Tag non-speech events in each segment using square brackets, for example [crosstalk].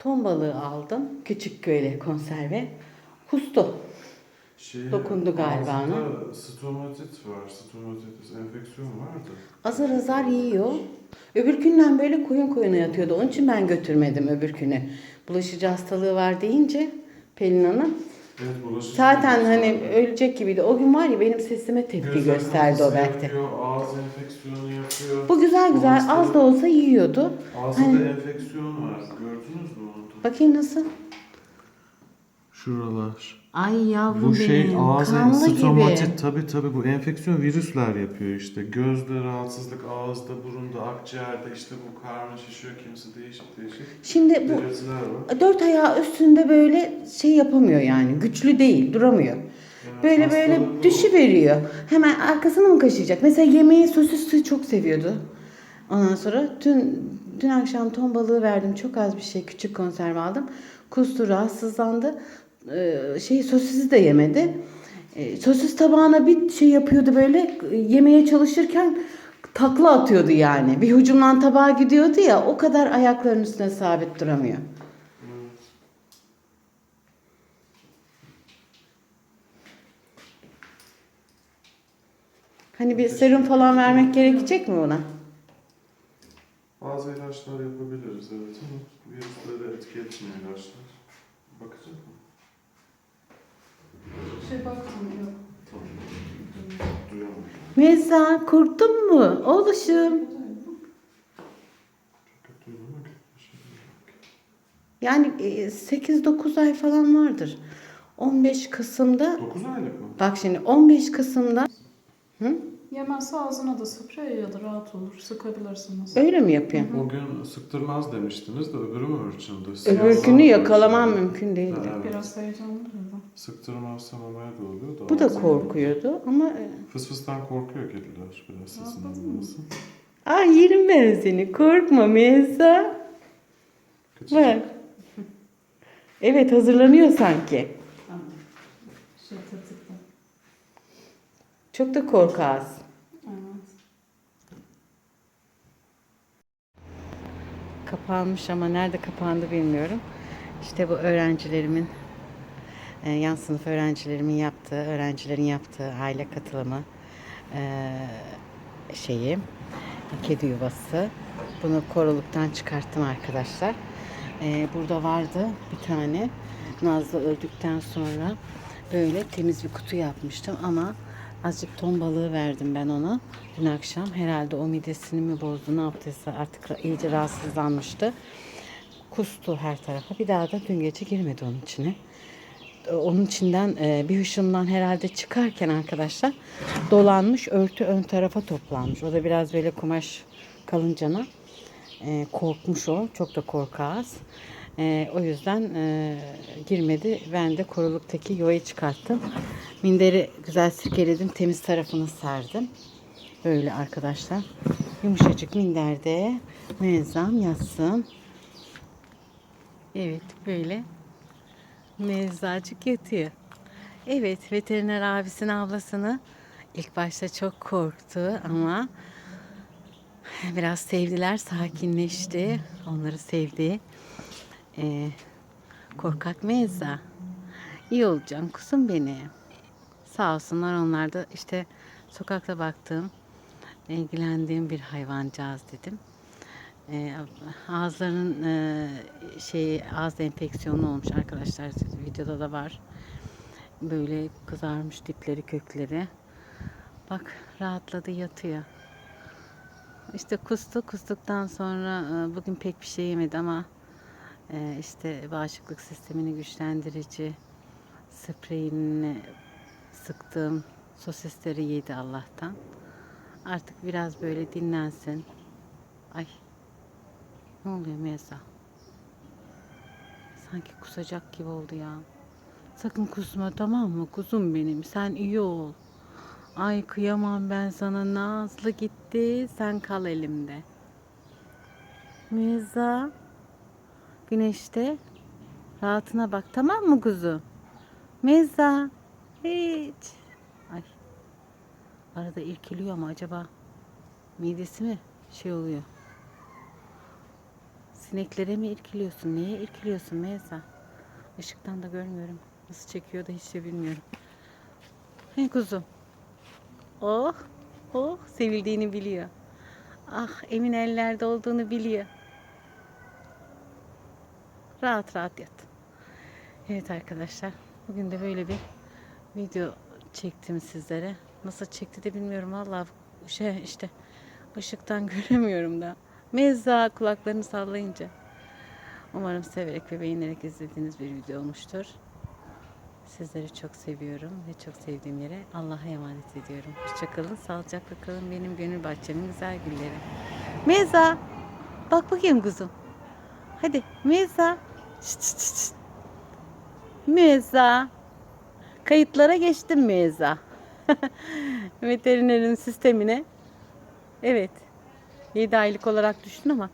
Ton balığı aldım. Küçük böyle konserve. Kustu. Şey, Dokundu galiba ağzında Stomatit var. Stomatitis enfeksiyon vardı. Azar azar yiyor. Öbür günden böyle koyun koyuna yatıyordu. Onun için ben götürmedim öbür günü. Bulaşıcı hastalığı var deyince Pelin Hanım. Evet. Zaten hani ölecek gibiydi. O gün var ya benim sesime tepki Göz gösterdi o belki. Yapıyor, ağız enfeksiyonu yapıyor. Bu güzel güzel Ağızda- az da olsa yiyordu. Ağzında Hani- enfeksiyon var. Gördünüz mü onu? Bakayım nasıl? Şuralar. Ay yavrum Bu şey benim. ağız Kanlı stomatit gibi. tabi tabi bu enfeksiyon virüsler yapıyor işte. Gözde rahatsızlık, ağızda, burunda, akciğerde işte bu karnı şişiyor kimisi değişik değişik Şimdi bu belirtiler var. dört ayağı üstünde böyle şey yapamıyor yani. Güçlü değil, duramıyor. Yani Böyle böyle hastalık bu. düşü veriyor. Hemen arkasını mı kaşıyacak? Mesela yemeği sosisli çok seviyordu. Ondan sonra dün dün akşam ton balığı verdim. Çok az bir şey küçük konserve aldım. Kustu rahatsızlandı. Ee, şey sosisi de yemedi. Ee, sosis tabağına bir şey yapıyordu böyle e, yemeye çalışırken takla atıyordu yani. Bir hücumdan tabağa gidiyordu ya o kadar ayaklarının üstüne sabit duramıyor. Hani bir serum falan vermek gerekecek mi ona? Bazı ilaçlar yapabiliriz evet ama virüsleri etki etmiyor ilaçlar. Bakacak mı? Şey baktım yok. Korktun mu? Oğluşum. Yani e, 8-9 ay falan vardır. 15 Kasım'da 9 aylık mı? bak şimdi 15 Kasım'da Yemezse ağzına da sprey ya da rahat olur. Sıkabilirsiniz. öyle mi yapıyor? O gün sıktırmaz demiştiniz de öbürü mü ölçüldü? Öbürkünü yakalamam mümkün değildi. Evet. Biraz heyecanlı dedi. Sıktırmazsa mamaya da oluyor da. Bu da ağzına- korkuyordu ama e, Fıs fıstan korkuyor kediler biraz mı? alması. ay yerim ben seni korkma Meza. Küçücük. Bak. Evet hazırlanıyor sanki. Tamam. Şey. Çok da korkağız. Evet. Kapanmış ama nerede kapandı bilmiyorum. İşte bu öğrencilerimin, e, yan sınıf öğrencilerimin yaptığı, öğrencilerin yaptığı aile katılımı e, şeyi, kedi yuvası. Bunu koruluktan çıkarttım arkadaşlar. E, burada vardı bir tane. Nazlı öldükten sonra böyle temiz bir kutu yapmıştım ama azıcık ton balığı verdim ben ona dün akşam. Herhalde o midesini mi bozdu ne yaptıysa artık iyice rahatsızlanmıştı. Kustu her tarafa. Bir daha da dün gece girmedi onun içine. E, Onun içinden e, bir hışımdan herhalde çıkarken arkadaşlar dolanmış örtü ön tarafa toplanmış. O da biraz böyle kumaş kalıncana e, korkmuş o. Çok da korkağız. O yüzden girmedi. Ben de koruluktaki yuvayı çıkarttım. Minderi güzel sirkeledim. Temiz tarafını serdim. Böyle arkadaşlar. Yumuşacık minderde muezzam yatsın. Evet böyle mezzacık yatıyor. Evet veteriner abisinin ablasını ilk başta çok korktu ama biraz sevdiler, sakinleşti. Onları sevdi. Ee, korkak mezza. İyi olacaksın kuzum benim. Sağ olsunlar onlar da işte sokakta baktığım, ilgilendiğim bir hayvancağız dedim. Ee, ağızlarının e, şeyi ağız enfeksiyonu olmuş arkadaşlar. Videoda da var. Böyle kızarmış dipleri kökleri. Bak rahatladı yatıyor. İşte kustu. Kustuktan sonra e, bugün pek bir şey yemedi ama e, işte bağışıklık sistemini güçlendirici spreyini sıktığım sosisleri yedi Allah'tan. Artık biraz böyle dinlensin. Ay. Ne oluyor Meza? Sanki kusacak gibi oldu ya. Sakın kusma tamam mı kuzum benim? Sen iyi ol. Ay kıyamam ben sana. Nazlı gitti. Sen kal elimde. Meza. Güneşte. Rahatına bak tamam mı kuzum? Meza. Hiç. Ay. Arada irkiliyor ama acaba midesi mi şey oluyor? Sineklere mi irkiliyorsun? Neye irkiliyorsun Meyza? Işıktan da görmüyorum. Nasıl çekiyor da hiç de bilmiyorum. Hey kuzum. Oh, oh sevildiğini biliyor. Ah emin ellerde olduğunu biliyor. Rahat rahat yat. Evet arkadaşlar. Bugün de böyle bir video çektim sizlere. Nasıl çekti de bilmiyorum. Vallahi şey işte ışıktan [laughs] göremiyorum da. Mezza kulaklarını sallayınca. Umarım severek ve beğenerek izlediğiniz bir video olmuştur. Sizleri çok seviyorum ve çok sevdiğim yere Allah'a emanet ediyorum. Hoşçakalın, sağlıcakla kalın benim gönül bahçemin güzel gülleri. Meza, bak bakayım kuzum. Hadi Meza. Meza. Kayıtlara geçtim Meza. [laughs] Veterinerin sistemine. Evet. 7 aylık olarak düştün ama.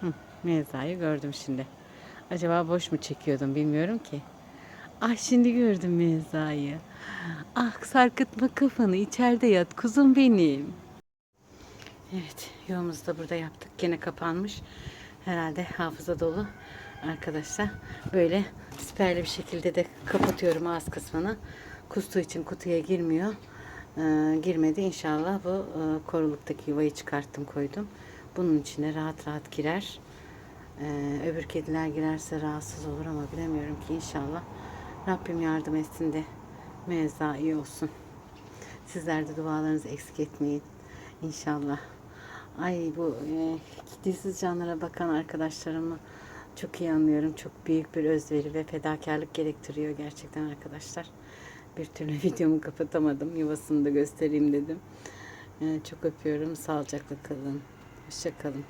Hı, Meza'yı gördüm şimdi. Acaba boş mu çekiyordum bilmiyorum ki. Ah şimdi gördüm Meza'yı. Ah sarkıtma kafanı içeride yat kuzum benim. Evet yolumuzu da burada yaptık. Gene kapanmış. Herhalde hafıza dolu arkadaşlar. Böyle siperli bir şekilde de kapatıyorum ağız kısmını. Kustuğu için kutuya girmiyor. Ee, girmedi. İnşallah bu e, koruluktaki yuvayı çıkarttım koydum. Bunun içine rahat rahat girer. Ee, öbür kediler girerse rahatsız olur ama bilemiyorum ki inşallah. Rabbim yardım etsin de mevza iyi olsun. Sizler de dualarınızı eksik etmeyin. İnşallah. Ay bu e, dilsiz canlara bakan arkadaşlarımı çok iyi anlıyorum. Çok büyük bir özveri ve fedakarlık gerektiriyor gerçekten arkadaşlar. Bir türlü [laughs] videomu kapatamadım. Yuvasını da göstereyim dedim. E, çok öpüyorum. Sağlıcakla kalın. Hoşça kalın.